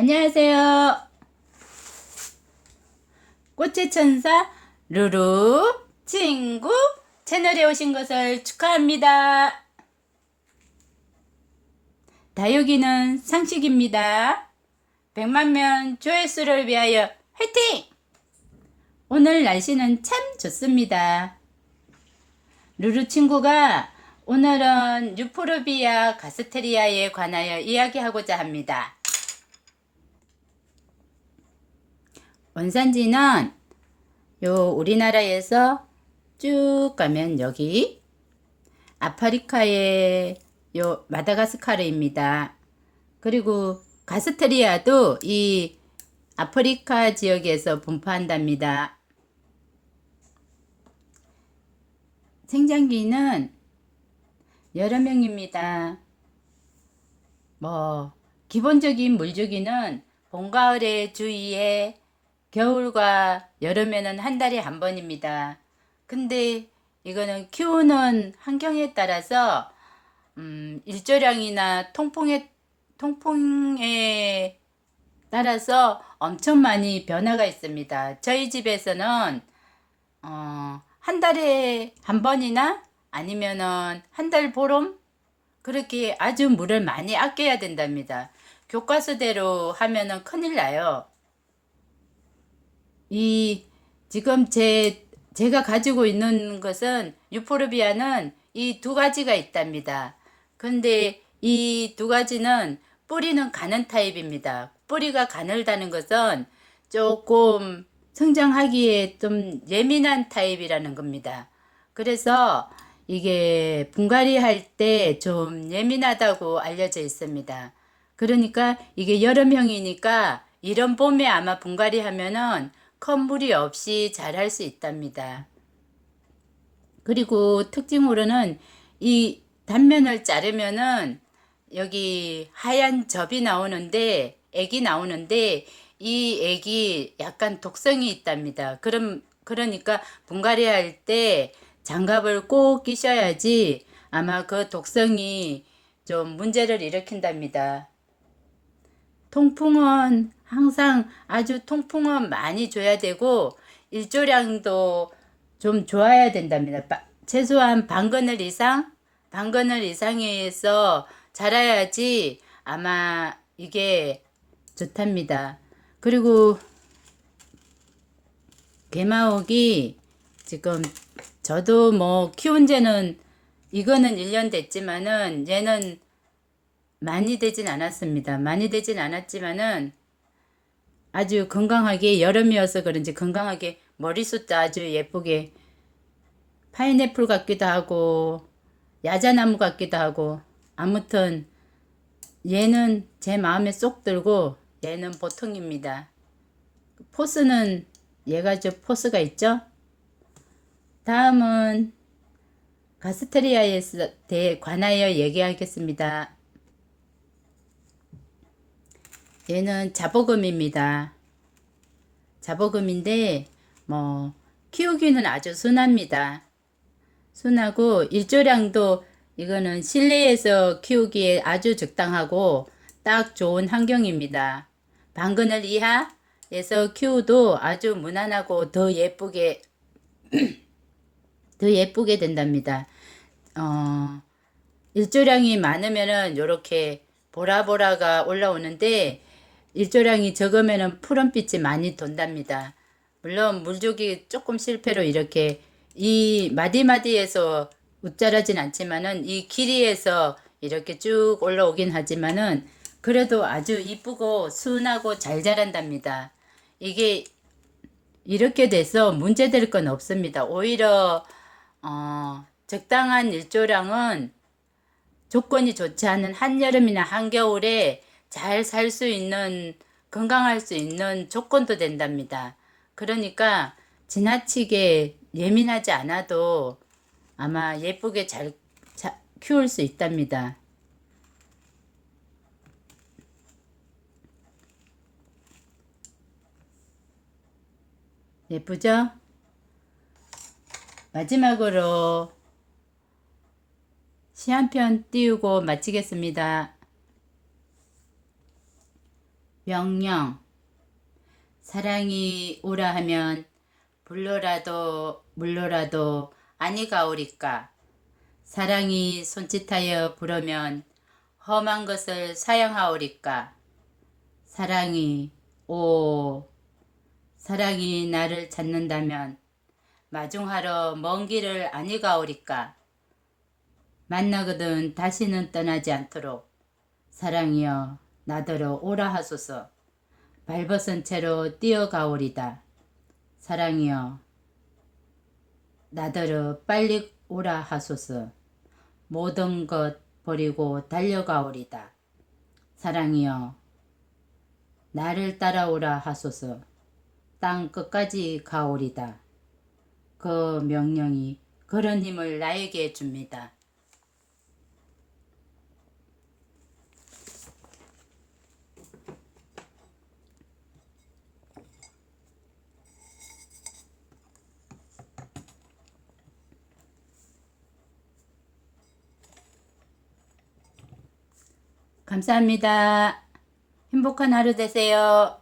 안녕하세요. 꽃의 천사 루루 친구 채널에 오신 것을 축하합니다. 다육이는 상식입니다. 100만명 조회수를 위하여 화이팅! 오늘 날씨는 참 좋습니다. 루루 친구가 오늘은 유포르비아 가스테리아에 관하여 이야기하고자 합니다. 원산지는 요 우리나라에서 쭉 가면 여기 아프리카의 요 마다가스카르입니다. 그리고 가스테리아도 이 아프리카 지역에서 분포한답니다. 생장기는 여러 명입니다. 뭐 기본적인 물주기는 봄, 가을에 주위에 겨울과 여름에는 한 달에 한 번입니다. 근데 이거는 키우는 환경에 따라서 음, 일조량이나 통풍에 통풍에 따라서 엄청 많이 변화가 있습니다. 저희 집에서는 어, 한 달에 한 번이나 아니면은 한 달 보름 그렇게 아주 물을 많이 아껴야 된답니다. 교과서대로 하면은 큰일 나요. 이 지금 제 제가 가지고 있는 것은 유포르비아는 이 두 가지가 있답니다. 근데 이 두 가지는 뿌리는 가는 타입입니다. 뿌리가 가늘다는 것은 조금 성장하기에 좀 예민한 타입이라는 겁니다. 그래서 이게 분갈이 할 때 좀 예민하다고 알려져 있습니다. 그러니까 이게 여름형이니까 이런 봄에 아마 분갈이 하면은 큰 무리 없이 자랄 수 있답니다. 그리고 특징으로는 이 단면을 자르면은 여기 하얀 접이 나오는데 액이 나오는데 이 액이 약간 독성이 있답니다. 그럼 그러니까 분갈이 할 때 장갑을 꼭 끼셔야지 아마 그 독성이 좀 문제를 일으킨답니다. 통풍은 항상 아주 통풍은 많이 줘야 되고 일조량도 좀 좋아야 된답니다. 바- 최소한 반그늘 이상, 반그늘 이상에서 자라야지 아마 이게 좋답니다. 그리고 개마옥이 지금 저도 뭐 키운 지는 이거는 1년 됐지만은 얘는 많이 되진 않았습니다. 많이 되진 않았지만은 아주 건강하게 여름이어서 그런지 건강하게 머리숱도 아주 예쁘게 파인애플 같기도 하고 야자나무 같기도 하고 아무튼 얘는 제 마음에 쏙 들고 얘는 보통입니다. 포스는 얘가 좀 포스가 있죠? 다음은 가스테리아에 대해 관하여 얘기하겠습니다. 얘는 자보금입니다. 자보금인데 뭐 키우기는 아주 순합니다. 순하고 일조량도 이거는 실내에서 키우기에 아주 적당하고 딱 좋은 환경입니다. 방그늘 이하에서 키우도 아주 무난하고 더 예쁘게 더 예쁘게 된답니다. 어, 일조량이 많으면은 요렇게 보라보라가 올라오는데 일조량이 적으면은 푸른빛이 많이 돈답니다. 물론 물주기 조금 실패로 이렇게 이 마디마디에서 웃자라진 않지만은 이 길이에서 이렇게 쭉 올라오긴 하지만은 그래도 아주 이쁘고 순하고 잘 자란답니다. 이게 이렇게 돼서 문제될 건 없습니다. 오히려 어, 적당한 일조량은 조건이 좋지 않은 한여름이나 한겨울에 잘 살 수 있는 건강할 수 있는 조건도 된답니다. 그러니까 지나치게 예민하지 않아도 아마 예쁘게 잘 자, 키울 수 있답니다. 예쁘죠? 마지막으로 시 한 편 띄우고 마치겠습니다. 명령. 사랑이 오라 하면 불러라도 물러라도 아니가 오리까. 사랑이 손짓하여 부르면 험한 것을 사양하오리까. 사랑이 오 사랑이 나를 찾는다면 마중하러 먼 길을 아니가 오리까. 만나거든 다시는 떠나지 않도록 사랑이여 나더러 오라 하소서. 발벗은 채로 뛰어가오리다. 사랑이여 나더러 빨리 오라 하소서. 모든 것 버리고 달려가오리다. 사랑이여 나를 따라오라 하소서. 땅 끝까지 가오리다. 그 명령이 그런 힘을 나에게 줍니다. 감사합니다. 행복한 하루 되세요.